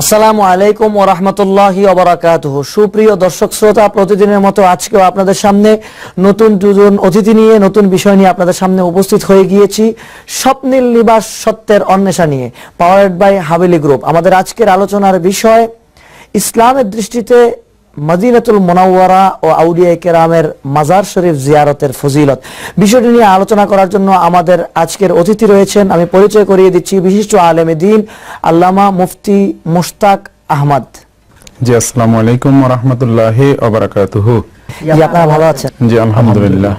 আসসালামু আলাইকুম ও রহমতুল্লাহি সুপ্রিয় দর্শক শ্রোতা, প্রতিদিনের মতো আজকেও আপনাদের সামনে নতুন দুজন অতিথি নিয়ে, নতুন বিষয় নিয়ে আপনাদের সামনে উপস্থিত হয়ে গিয়েছি। স্বপ্নীল নিবাস সত্যের অন্বেষা নিয়ে পাওয়ার্ড বাই হাবেলি গ্রুপ আমাদের আজকের আলোচনার বিষয়, ইসলামের দৃষ্টিতে মদিনাতুল মোনাওয়ারা ও আউলিয়া কেরামের মাজার শরীফ জিয়ারতের ফজিলত। বিষয়টি নিয়ে আলোচনা করার জন্য আমাদের আজকের অতিথি রয়েছেন। আমি পরিচয় করিয়ে দিচ্ছি বিশিষ্ট আলেমে দিন আল্লামা মুফতি মুশতাক আহমদ। জি আসসালামু আলাইকুম রহমতুল্লাহ অবরাকাতুহু জি আপনারা ভালো আছেন? জি আলহামদুলিল্লাহ।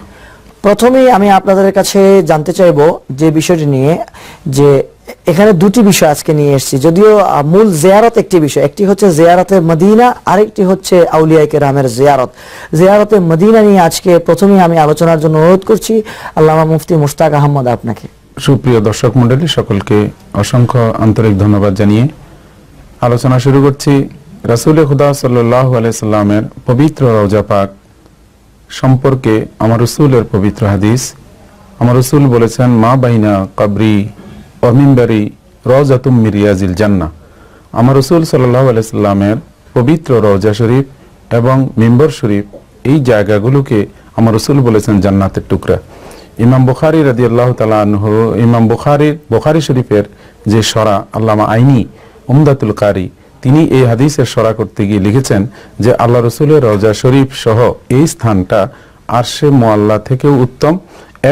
প্রথমেই আমি আপনাদের কাছে জানতে চাইব যে বিষয়টি নিয়ে যে এখানে দুটি বিষয় আজকে নিয়ে এসেছি। যদিও মূল জিয়ারত একটি বিষয়। একটি হচ্ছে জিয়ারতে মদিনা, আরেকটি হচ্ছে আউলিয়াকে রামের জিয়ারত। জিয়ারতে মদিনা নিয়ে আজকে প্রথমেই আমি আলোচনার জন্য অনুরোধ করছি। আল্লামা মুফতি মুশতাক আহমদ আপনাকে। সুপ্রিয় দর্শক মন্ডলী সকলকে অসংখ্য আন্তরিক ধন্যবাদ জানিয়ে আলোচনা শুরু করছি। রাসুল খুদা সাল্লাহ আলাইসাল্লামের পবিত্র রওজা পাক সম্পর্কে আমার রসুলের পবিত্র হাদিস। আমার রসুল বলেছেন, মা বাইনা কাবরি অমিম্বারি রজাতুম মিরিয়াজিল জান্না আমার রসুল সাল্লাহ আলাইসাল্লামের পবিত্র রওজা শরীফ এবং মিম্বর শরীফ এই জায়গাগুলোকে আমার রসুল বলেছেন জান্নাতের টুকরা। ইমাম বুখারি রাদি আল্লাহ তালাহ ইমাম বুখারির বুখারি শরীফের যে সরা আল্লামা আইনি উমদাতুল কারি, তিনি এই হাদিসের সরা করতে গিয়ে লিখেছেন যে আল্লাহ রসুলের রওজা শরীফ সহ এই স্থানটা আরশে মোয়াল্লা থেকেও উত্তম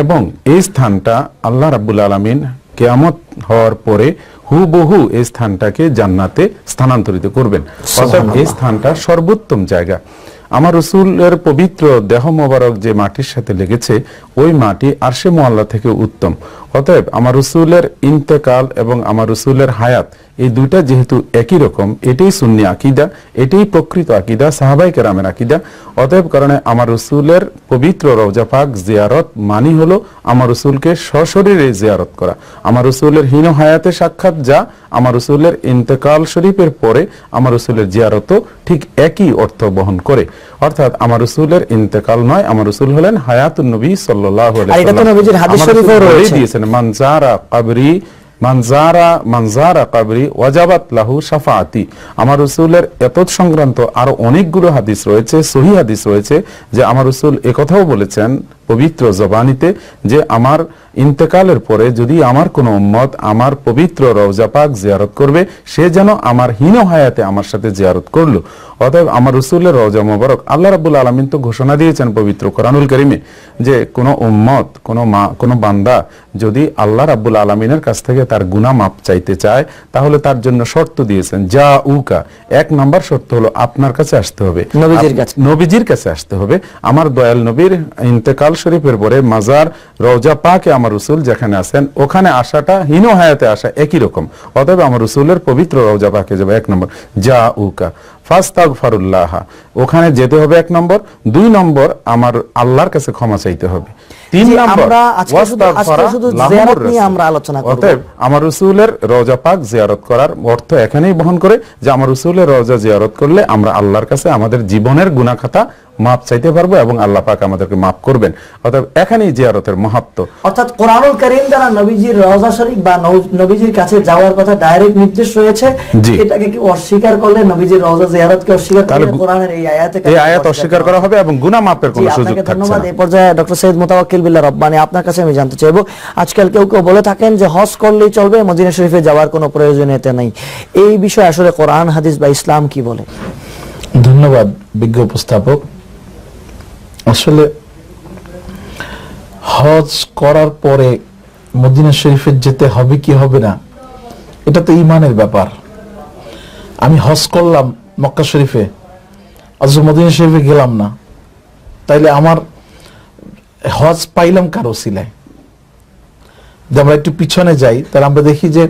এবং এই স্থানটা আল্লাহ রাব্বুল আলমিন কেয়ামত হওয়ার পরে হুবহু এই স্থানটাকে জান্নাতে স্থানান্তরিত করবেন। অর্থাৎ এই স্থানটা সর্বোত্তম জায়গা। আমার রসুলের পবিত্র দেহ মোবারক যে মাটির সাথে লেগেছে ওই মাটি আরশে মোয়াল্লা থেকে উত্তম। অতএব আমার রসুলের ইন্তেকাল এবং আমার রসুলের হায়াত এই দুইটা যেহেতু একই রকম এটাই সুন্নি আকিদা এটাই প্রকৃত আকিদা সাহাবাই কেরামের আকিদা। অতএব কারণে আমার রসুলের পবিত্র রওজা পাক জিয়ারত মানি হলো আমার রসুলকে সশরীরে জিয়ারত করা। আমার রসুলের হীন হায়াতে সাক্ষাৎ যা আমার রসুলের ইন্তেকাল শরীফের পরে আমার রসুলের জিয়ারতও ঠিক একই অর্থ বহন করে। অর্থাৎ আমার রসুলের ইন্তেকাল নয় আমার রসুল হলেন হায়াতুন নবী সাল্লাহ। দিয়েছেন মানজারা কাবরি, মানজারা মানজারা কাবরি, ওয়াজাবাত লাহু সাফাতি আমার রসুলের এত সংক্রান্ত আরও অনেকগুলো হাদিস রয়েছে, সহি হাদিস রয়েছে, যে আমার রসুল একথাও বলেছেন পবিত্র জবানিতে যে আমার ইন্তেকালের পরে যদি আমার কোনো উম্মত আমার পবিত্র রওজা পাক জিয়ারত করবে সে যেন আমার হীন হায়াতে আমার সাথে জিয়ারত করল। অতএব আমার রসুলের রওজা মোবারক আল্লাহ রাবুল আলমিন তো ঘোষণা দিয়েছেন পবিত্র কোরআনুল করিমে যে কোনো উম্মত কোনো মা কোনো বান্দা যদি আল্লাহ রাব্বুল আলমিনের কাছ থেকে তার গুনাহ মাপ চাইতে চায় তাহলে তার জন্য শর্ত দিয়েছেন যা উকা এক নাম্বার শর্ত হলো আপনার কাছে আসতে হবে। নবীজির কাছে। নবীজির কাছে আসতে হবে। আমার দয়াল নবীর ইন্তেকাল শরীফের পরে মাজার রওজা পাকে আমার রসুল যেখানে আছেন, ওখানে আসাটা হীন হায়াতে আসা একই রকম। অতএব আমার রসুলের পবিত্র রওজা পাকে যাবে এক নম্বর। যা উকা ফাস্তাগ ফারুল্লাহা ওখানে যেতে হবে এক নম্বর। দুই নম্বর, আমার আল্লাহর কাছে ক্ষমা চাইতে হবে। তিন জি, নম্বর আমরা আজকে শুধু- আজকে ওয়াস্তাগফারা শুধু লাহুমুর জিয়ারত নিয়ে রাসূল। আমরা আলোচনা করব। অতএব আমার রসুলের রওজা পাক জিয়ারত করার অর্থ এখানেই বহন করে যে আমার রসুলের রওজা জিয়ারত করলে আমরা আল্লাহর কাছে আমাদের জীবনের গুনাখাতা মাপ চাইতে পারব এবং আল্লাহ পাক আমাদেরকে মাফ করবেন অতএব এখানেই জিয়ারতের মহাত্ম অর্থাৎ কোরআনুল করিম দ্বারা নবীজির রওজা শরীফ বা নবীজির কাছে যাওয়ার কথা ডাইরেক্ট নির্দেশ রয়েছে। এটাকে কি অস্বীকার করলে নবীজির রওজা জিয়ারতকে অস্বীকার করলে কোরআনের এই আয়াতে এই আয়াত অস্বীকার করা হবে এবং গুনাহ মাপের কোনো সুযোগ আপনাকে থাকছে ধন্যবাদ এই পর্যায়ে ডক্টর সৈয়দ মোতাওয়াক্কিল বিল্লাহ রব্বানি, আপনার কাছে আমি জানতে চাইব, আজকাল কেউ কেউ বলে থাকেন যে হজ করলেই চলবে, মদিনা শরীফে যাওয়ার কোনো প্রয়োজনীয়তা নেই। এই বিষয়ে আসলে কোরআন, হাদিস বা ইসলাম কি বলে? ধন্যবাদ বিজ্ঞ উপস্থাপক। আসলে হজ করার পরে মদিনা শরীফে যেতে হবে কি হবে না, এটা তো ইমানের ব্যাপার। আমি হজ করলাম মক্কা শরীফে, আজ মদিনা শরীফে গেলাম না, তাইলে আমার হজ পাইলাম কারও সিলায়। যদি আমরা একটু পিছনে যাই, তাহলে আমরা দেখি যে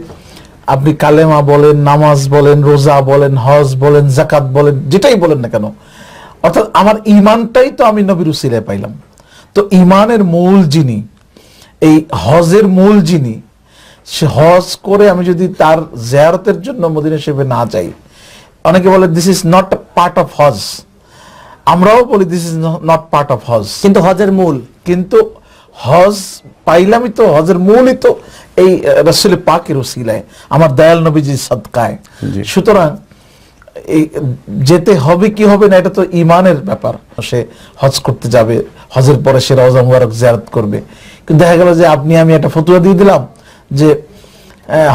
আপনি কালেমা বলেন, নামাজ বলেন, রোজা বলেন, হজ বলেন জাকাত বলেন, যেটাই বলেন না কেন। অর্থাৎ আমার ইমানটাই তো আমি নবীর উসিলায় পাইলাম। তো ইমানের মূল যিনি, এই হজের মূল যিনি, সে হজ করে আমি যদি তার জেয়ারতের জন্য মদিনা শরীফে না যাই, অনেকে বলে this is not part of Hajj আমরাও বলি this is not part of Hajj কিন্তু হজের মূল। কিন্তু হজ পাইলামই তো হজের মূলই তো এই রসুল পাকের ওসিলায় আমার দয়াল নবীজির সদকায়। সুতরাং এই যেতে হবে কি হবে না এটা তো ইমানের ব্যাপার। সে হজ করতে যাবে হজের পরে সে রওজা মুবারক জিয়ারত করবে। কিন্তু দেখা গেল যে আপনি আমি একটা ফতুয়া দিয়ে দিলাম যে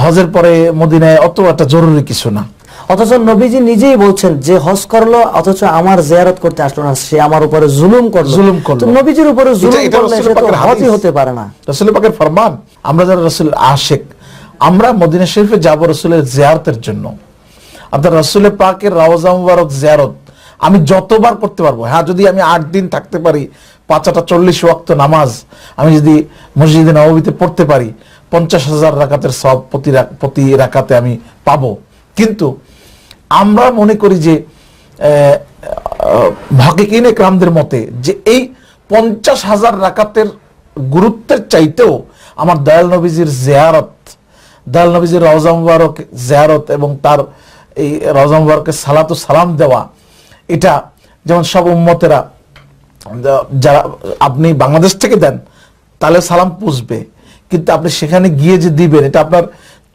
হজের পরে মদিনায় অত একটা জরুরি কিছু না। অথচ নবীজি নিজেই বলছেন যে হজ করল অথচ আমার জিয়ারত করতে আসলো না সে আমার উপরে জুলুম করল। জুলুম করল। নবীজির উপরে জুলুম করলে রাসূল হজই হতে পারে না। রসুল পাকের ফরমান আমরা যারা রসুল আশেক আমরা মদিনা শরীফে যাব রসুলের জিয়ারতের জন্য। আপনার রসুলের পাকের রওজা মুবারক জিয়ারত আমি যতবার করতে পারব। হ্যাঁ যদি আমি আট দিন থাকতে পারি পাঁচটা চল্লিশ ওয়াক্ত নামাজ আমি যদি মসজিদে নবীতে পড়তে পারি পঞ্চাশ হাজার রাকাতের সব প্রতি প্রতি রাকাতে আমি পাবো। কিন্তু আমরা মনে করি যে ভাকিকিন একরামদের মতে যে এই পঞ্চাশ হাজার রাকাতের গুরুত্বের চাইতেও আমার দয়াল নবীজির জিয়ারত, দয়াল নবীজির রওজা মুবারক জিয়ারত এবং তার এই রওজা মুবারকের সালাতু সালাম দেওয়া, এটা যেমন সব উম্মতেরা যারা আপনি বাংলাদেশ থেকে দেন, তাহলে সালাম পুষবে। কিন্তু আপনি সেখানে গিয়ে যে দিবেন, এটা আপনার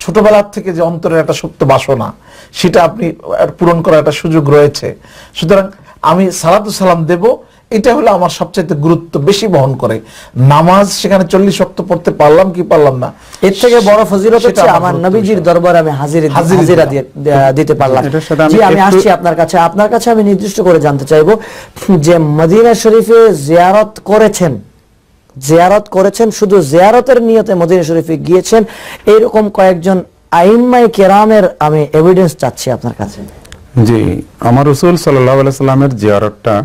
ছোটবেলার থেকে যে অন্তরের একটা সুপ্ত বাসনা সেটা আপনি পূরণ করার একটা সুযোগ রয়েছে। সুতরাং আমি সালাতু সালাম দেব এটা হলো আমার সবচাইতে গুরুত্ব বেশি বহন করে। নামাজ সেখানে চল্লিশ শক্ত পড়তে পারলাম কি পারলাম না এর থেকে বড় ফজিলত হচ্ছে আমার নবীজির। দরবারে আমি হাজিরি হাজিরি দিতে পারলাম। জি আমি আসছি আপনার কাছে। আপনার কাছে আমি নির্দিষ্ট করে জানতে চাইব যে মদিনা শরীফে জিয়ারত করেছেন। জিয়ারত করেছেন, শুধু জিয়ারতের নিয়তে মদিনা শরীফে গিয়েছেন এইরকম কয়েকজন আইম্মাই কেরামের আমি এভিডেন্স চাচ্ছি আপনার কাছে। জি, আমার রসুল সাল্লাহ সাল্লামের জিয়ারতটা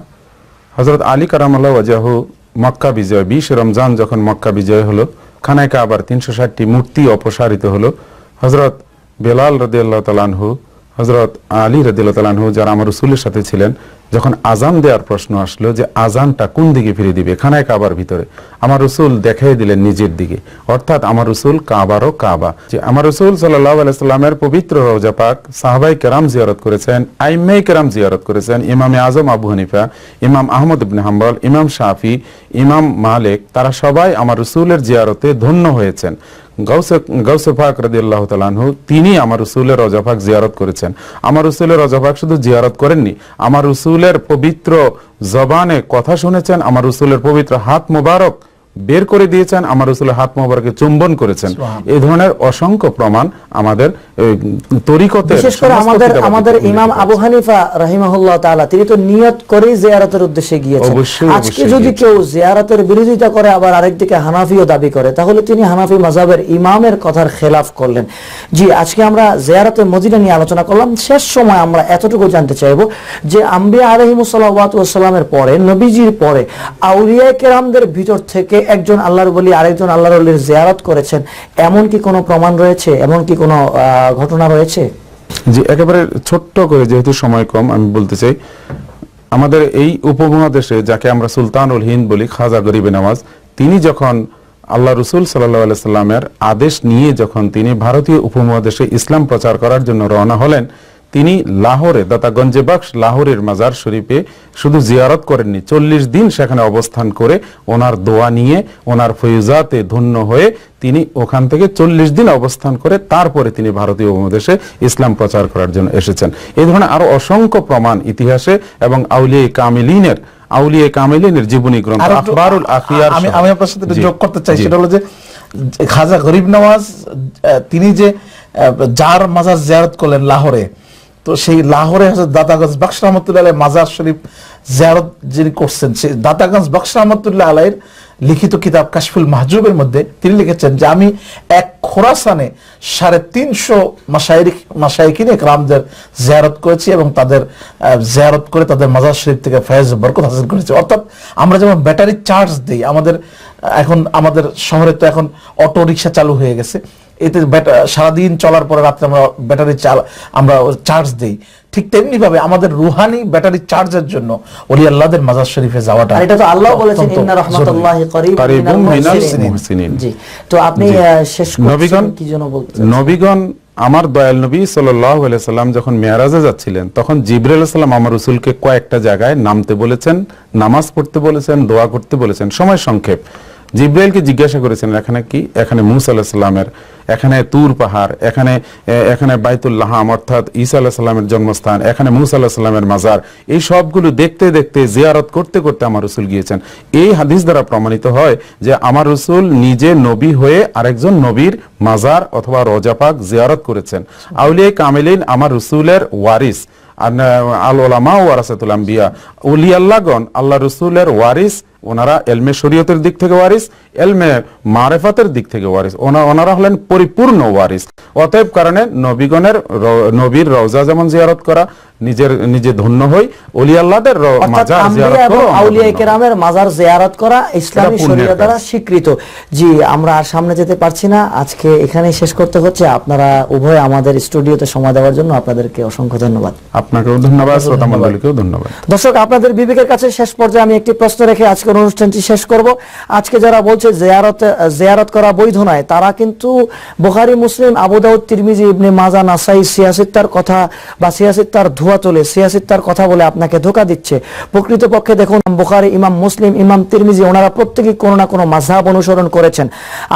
হজরত আলী কারামাল্লাহ ওয়াজাহু মক্কা বিজয়, বিশ রমজান যখন মক্কা বিজয় হলো, খানায় কাবার তিনশো ষাটটি মূর্তি অপসারিত হলো। হজরত বেলাল রদিয়াল্লাহ তালানহু হজরত আলী রদিয়াল্লাহ তালানহু যারা আমার রসুলের সাথে ছিলেন, যখন আজান দেওয়ার প্রশ্ন আসলো যে আজানটা কোন দিকে ফিরে দিবে? খানায় কাবার ভিতরে। আমার রসুল দেখাই দিলেন নিজের দিকে। অর্থাৎ আমার রসুল কাবারও কাবা। যে আমার রসুল সাল্লাহ আলাইস্লামের পবিত্র রওজা পাক সাহাবাই কেরাম জিয়ারত করেছেন আইমাই কেরাম জিয়ারত করেছেন, ইমামে আজম, আবু হানিফা, ইমাম আহমদ ইবনে হাম্বল, ইমাম শাফি, ইমাম মালিক, তারা সবাই আমার রসুলের জিয়ারতে ধন্য হয়েছেন। গৌসে গৌসে আল্লাহ তালানহু তিনি আমার রসুলের রজাফাক জিয়ারত করেছেন। আমার রসুলের রজাফাক শুধু জিয়ারত করেননি, আমার রসুলের পবিত্র জবানে কথা শুনেছেন, আমার রসুলের পবিত্র হাত মোবারক বের করে দিয়েছেন আমার রসুলের হাত মোবারকে চুম্বন করেছেন। এই ধরনের অসংখ্য প্রমাণ আমাদের তরিকতে বিশেষ করে আমাদের আমাদের ইমাম আবু হানিফা রাহিমাহুল্লাহ তাআলা তিনি তো নিয়ত করেই জিয়ারতের উদ্দেশ্যে গিয়েছেন। আজকে যদি কেউ জিয়ারতের বিরোধিতা করে আবার আরেকদিকে হানাফিও দাবি করে তাহলে তিনি হানাফি মাযহাবের ইমামের কথার খেলাফ করলেন। জি আজকে আমরা জিয়ারতের মদিনা নিয়ে আলোচনা করলাম। শেষ সময় আমরা এতটুকু জানতে চাইব যে আম্বিয়া আলাইহিমুস সালাওয়াতু ওয়াস সালামের পরে নবীজির পরে আউলিয়া কেরামদের ভিতর থেকে একজন আল্লাহর বলি আরেকজন আল্লাহর ওলির জিয়ারত করেছেন, এমন কি কোনো প্রমাণ রয়েছে? এমন কি কোনো ঘটনা রয়েছে? জি, একেবারে ছোট্ট করে যেহেতু সময় কম, আমি বলতে চাই, আমাদের এই উপমহাদেশে যাকে আমরা সুলতানুল হিন্দ বলি, খাজা গরিবে নামাজ, তিনি যখন আল্লাহ রসুল সাল্লাহ সাল্লামের আদেশ নিয়ে যখন তিনি ভারতীয় উপমহাদেশে ইসলাম প্রচার করার জন্য রওনা হলেন তিনি লাহোরে দাতা বাক্স লাহোরের মাজার শরীফে শুধু জিয়ারত করেননি চল্লিশ দিন সেখানে অবস্থান করে ওনার দোয়া নিয়ে ওনার ফৈজাতে ধন্য হয়ে তিনি ওখান থেকে চল্লিশ দিন অবস্থান করে তারপরে তিনি ভারতীয় উপমহাদেশে ইসলাম প্রচার করার জন্য এসেছেন এই ধরনের আরও অসংখ্য প্রমাণ ইতিহাসে এবং আউলিয়া কামিলিনের আউলিয়া কামিলিনের জীবনী গ্রন্থ আখবারুল আখিয়ার আমি। আমি আপনার সাথে যোগ করতে চাই সেটা হলো যে খাজা গরিব নওয়াজ তিনি যে যার মাজার জিয়ারত করলেন লাহোরে তো সেই লাহোরে হচ্ছে দাদাগঞ্জ বক্স রহমতুল্লাহ আলাই মাজার শরীফ জিয়ারত যিনি করছেন, সেই দাদাগঞ্জ বক্স রহমতুল্লাহ আলাইয়ের লিখিত কিতাব কাশফুল মাহজুবের মধ্যে তিনি লিখেছেন যে, আমি এক খোরাসানে সাড়ে তিনশো মাসাইরিক মাসাইকিন একরামদের জিয়ারত করেছি এবং তাদের জিয়ারত করে তাদের মাজার শরীফ থেকে ফয়েজ বরকত হাসিল করেছি। অর্থাৎ আমরা যেমন ব্যাটারি চার্জ দিই, আমাদের, এখন আমাদের শহরে তো এখন অটো রিক্সা চালু হয়ে গেছে। এতে সারাদিন চলার পরে রাত্রে আমরা ব্যাটারি চাল আমরা চার্জ দিই। ঠিক তেমনি ভাবে আমাদের রুহানি ব্যাটারি চার্জের জন্য ওলি আল্লাহদের মাজার শরীফে যাওয়াটা এটা তো আল্লাহ বলেছেন ইন্না রাহমাতুল্লাহি করিবুম মিনাল মুহসিনিন। জি। তো আপনি শেষ নবীগণ কি জন্য বলতে নবীগণ আমার দয়াল নবী সাল্লাম যখন মেয়ারাজে যাচ্ছিলেন তখন জিব্রাইল সাল্লাম আমার রসুলকে কয়েকটা জায়গায় নামতে বলেছেন নামাজ পড়তে বলেছেন দোয়া করতে বলেছেন। সময় সংক্ষেপ। জিব্রাইলকে জিজ্ঞাসা করেছেন, এখানে কি? এখানে মুসা আলাহ সাল্লামের এখানে তুর পাহাড়, এখানে এখানে বাইতুল্লাহাম অর্থাৎ ঈসা আলাহ সাল্লামের জন্মস্থান, এখানে মুসা আলাহ সাল্লামের মাজার। এই সবগুলো দেখতে দেখতে, জিয়ারত করতে করতে আমার রসুল গিয়েছেন। এই হাদিস দ্বারা প্রমাণিত হয় যে আমার রসুল নিজে নবী হয়ে আরেকজন নবীর মাজার অথবা রোজাপাক জিয়ারত করেছেন। আউলিয়া কামেলিন আমার রসুলের ওয়ারিস। আল ওলামা ওয়ারাসাতুল আম্বিয়া। আল্লাহগণ আল্লাহ রসুলের ওয়ারিস ওনারা এলমে শরীয়তের দিক থেকে ওয়ারিস এলমে মারেফাতের দিক থেকে ওয়ারিস। ওনারা হলেন পরিপূর্ণ ওয়ারিস। অতএব কারণে নবীগণের নবীর রওজা যেমন জিয়ারত করা নিজের নিজে ধন্য হই অলি আল্লাহদের মাজার জিয়ারত করো আউলিয়া কেরামের মাজার জিয়ারত করা ইসলামী শরীয়ত দ্বারা স্বীকৃত। জি আমরা আর সামনে যেতে পারছি না। আজকে এখানেই শেষ করতে হচ্ছে। আপনারা উভয় আমাদের স্টুডিওতে সময় দেওয়ার জন্য আপনাদেরকে অসংখ্য ধন্যবাদ। আপনাকেও ধন্যবাদ শ্রোতা মন্ডলীকেও ধন্যবাদ। দর্শক আপনাদের বিবেকের কাছে শেষ পর্যায়ে আমি একটি প্রশ্ন রেখে আজকের অনুষ্ঠানটি শেষ করব। আজকে যারা বলছে জিয়ারত জিয়ারত করা বৈধ নয়, তারা কিন্তু বুখারী, মুসলিম, আবু দাউদ, তিরমিজি, ইবনে মাজা, নাসাই সিয়াসিত্তার কথা বা সিয়াসিত্তার ধোয়া তোলে সিয়াসিত্তার কথা বলে আপনাকে ধোকা দিচ্ছে। প্রকৃতপক্ষে দেখুন, বুখারী, ইমাম মুসলিম, ইমাম তিরমিজি, ওনারা প্রত্যেকেই কোনো না কোনো মাযহাব অনুসরণ করেছেন।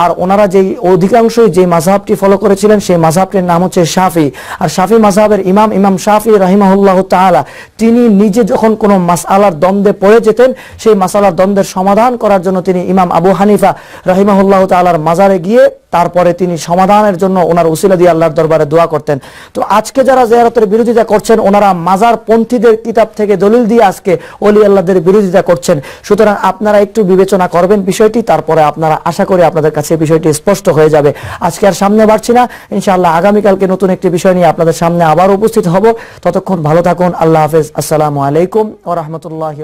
আর ওনারা যেই অধিকাংশই যে মাযহাবটি ফলো করেছিলেন, সেই মাযহাবটির নাম হচ্ছে শাফি। আর শাফি মাযহাবের ইমাম ইমাম শাফি রাহিমাহুল্লাহ তাআলা, তিনি নিজে যখন কোনো মাসআলার দ্বন্দ্বে পড়ে যেতেন, সেই মাসালার দ্বন্দ্বের সমাধান করার জন্য তিনি ইমাম আবু হানিফা রাহিমাহুল্লাহ তাআলার মাজারে গিয়ে তারপরে তিনি সমাধানের জন্য ওনার উসিলা দিয়ে আল্লাহর দরবারে দোয়া করতেন। তো আজকে যারা জিয়ারতের বিরোধিতা করছেন, ওনারা মাজার পন্থীদের কিতাব থেকে দলিল দিয়ে আজকে অলি আল্লাহদের বিরোধিতা করছেন। সুতরাং আপনারা একটু বিবেচনা করবেন বিষয়টি, তারপরে আপনারা আশা করি আপনাদের কাছে বিষয়টি স্পষ্ট হয়ে যাবে। আজকে আর সামনে বাড়ছি না। ইনশাআল্লাহ আগামীকালকে নতুন একটি বিষয় নিয়ে আপনাদের সামনে আবার উপস্থিত হব। ততক্ষণ ভালো থাকুন। আল্লাহ হাফেজ। আসসালামু আলাইকুম ও রহমতুল্লাহি